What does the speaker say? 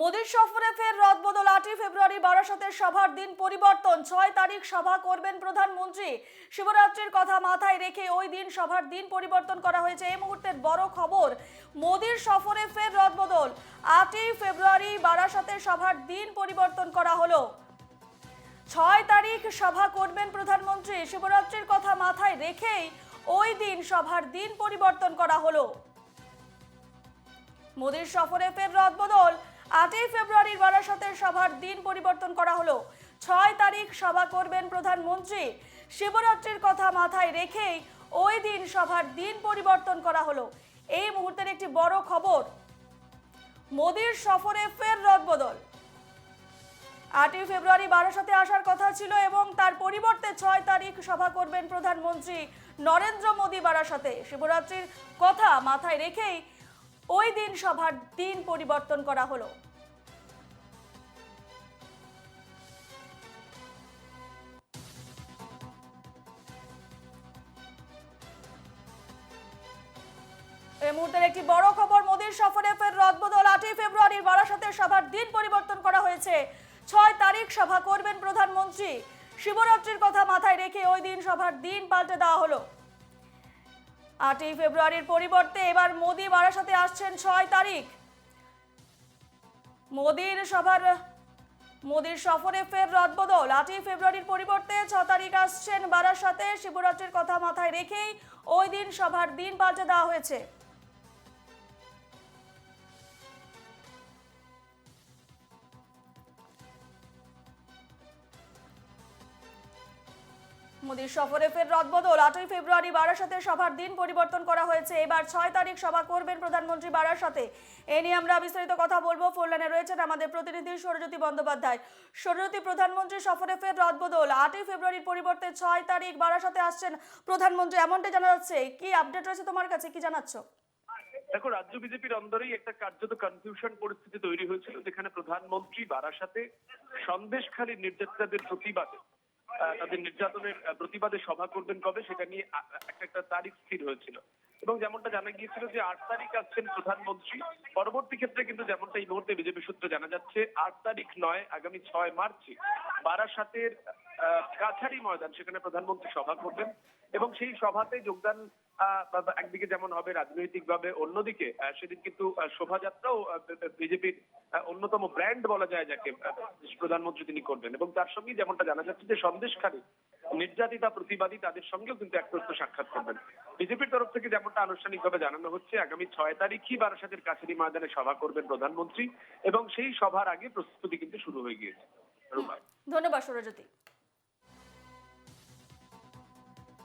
মোদীর সফরে ফের রদবদল। আটই ফেব্রুয়ারি বারাসতের সভার দিন পরিবর্তন। ছয় তারিখ সভা করবেন প্রধানমন্ত্রী। শিবরাত্রির কথা মাথায় রেখে ওই দিন সভার দিন পরিবর্তন করা হয়েছে। এই মুহূর্তের বড় খবর, মোদীর সফরে ফের রদবদল। আটই ফেব্রুয়ারি বারাসতের সভার দিন পরিবর্তন করা হলো। ছয় তারিখ সভা করবেন প্রধানমন্ত্রী। শিবরাত্রির কথা মাথায় রেখেই ওই দিন সভার দিন পরিবর্তন করা হলো। মোদীর সফরে ফের রদবদল। বারাসতের সভার দিন পরিবর্তন করা হলো। ছয় তারিখ সভা করবেন প্রধানমন্ত্রী। শিবরাত্রির কথা মাথায় রেখেই ওই দিন সভার দিন পরিবর্তন করা হলো। এই মুহূর্তের একটি বড় খবর, মোদীর সফরে ফের রদবদল। আটই ফেব্রুয়ারি বারাসতে আসার কথা ছিল এবং তার পরিবর্তে ছয় তারিখ সভা করবেন প্রধানমন্ত্রী নরেন্দ্র মোদী বারাসতে। শিবরাত্রির কথা মাথায় রেখেই ওই দিন সভার দিন পরিবর্তন করা হলো। এই মুহূর্তের একটি বড় খবর, মোদীর সফরে ফের রদবদল। আটই ফেব্রুয়ারির বারাসতের সভার দিন পরিবর্তন করা হয়েছে। ছয় তারিখ সভা করবেন প্রধানমন্ত্রী। শিবরাত্রির কথা মাথায় রেখে ওই দিন সভার দিন পাল্টে দেওয়া হলো। আটই ফেব্রুয়ারির পরিবর্তে এবার মোদি বারাসাতে আসছেন ছয় তারিখ। মোদির সভার, মোদির সফরে ফের রদবদল। আটই ফেব্রুয়ারির পরিবর্তে ছ তারিখ আসছেন বারাসাতে। শিবরাত্রির কথা মাথায় রেখেই ওই দিন সভার দিন পাল্টে দেওয়া হয়েছে। মোদীর সফরে ফের রদবদল। আটই ফেব্রুয়ারি বারাসাতে সভার দিন পরিবর্তন করা হয়েছে। এবার ছয় তারিখ সভা করবেন প্রধানমন্ত্রী বারাসাতে। এ নিয়ে আমরা বিস্তারিত কথা বলব। ফোনলাইনে রয়েছেন আমাদের প্রতিনিধি সৌরজ্যোতি বন্দ্যোপাধ্যায়। সৌরজ্যোতি, প্রধানমন্ত্রী সফরে ফের রদবদল। আটই ফেব্রুয়ারির পরিবর্তে ছয় তারিখ বারাসাতে আসছেন প্রধানমন্ত্রী। এমনটাই জানা যাচ্ছে। কি আপডেট রয়েছে তোমার কাছে? কি জানাচ্ছ? দেখো, রাজ্য বিজেপির অন্দরেই একটা কার্যত কনফিউশন পরিস্থিতি তৈরি হয়েছিল, যেখানে প্রধানমন্ত্রী বারাসাতে সন্দেশখালীর নির্যাতিতাদের প্রতিবাদে তাদের নির্যাতনের প্রতিবাদে সভা করবেন কবে সেটা নিয়ে একটা একটা তারিখ স্থির হয়েছিল। এবং যেমনটা জানা গিয়েছিল যে আট তারিখ আসছেন প্রধানমন্ত্রী, পরবর্তী ক্ষেত্রে কিন্তু যেমনটা এই মুহূর্তে বিজেপি সূত্রে জানা যাচ্ছে, আট তারিখ নয়, আগামী ছয় মার্চ বারাসাতের কাছারি ময়দান সেখানে প্রধানমন্ত্রী সভা করবেন এবং সেই সভাতে যোগদান একদিকে যেমন হবে রাজনৈতিকভাবে, অন্যদিকে সেদিন কিন্তু শোভাযাত্রাও বিজেপির অন্যতম ব্র্যান্ড বলা যায় যাকে প্রধানমন্ত্রী তিনি করবেন। এবং তার সঙ্গে যেমনটা জানা যাচ্ছে যে সন্দেশখালী নির্যাতিতা, প্রতিবাদী তাদের সঙ্গেও কিন্তু এক প্রস্ত সাক্ষাৎ করবেন। বিজেপির তরফ থেকে যেমনটা আনুষ্ঠানিকভাবে জানানো হচ্ছে, আগামী ছয় তারিখই বারাসাতের কাছারি ময়দানে সভা করবেন প্রধানমন্ত্রী, এবং সেই সভার আগে প্রস্তুতি কিন্তু শুরু হয়ে গিয়েছে। ধন্যবাদ। সৌরজ্যোতি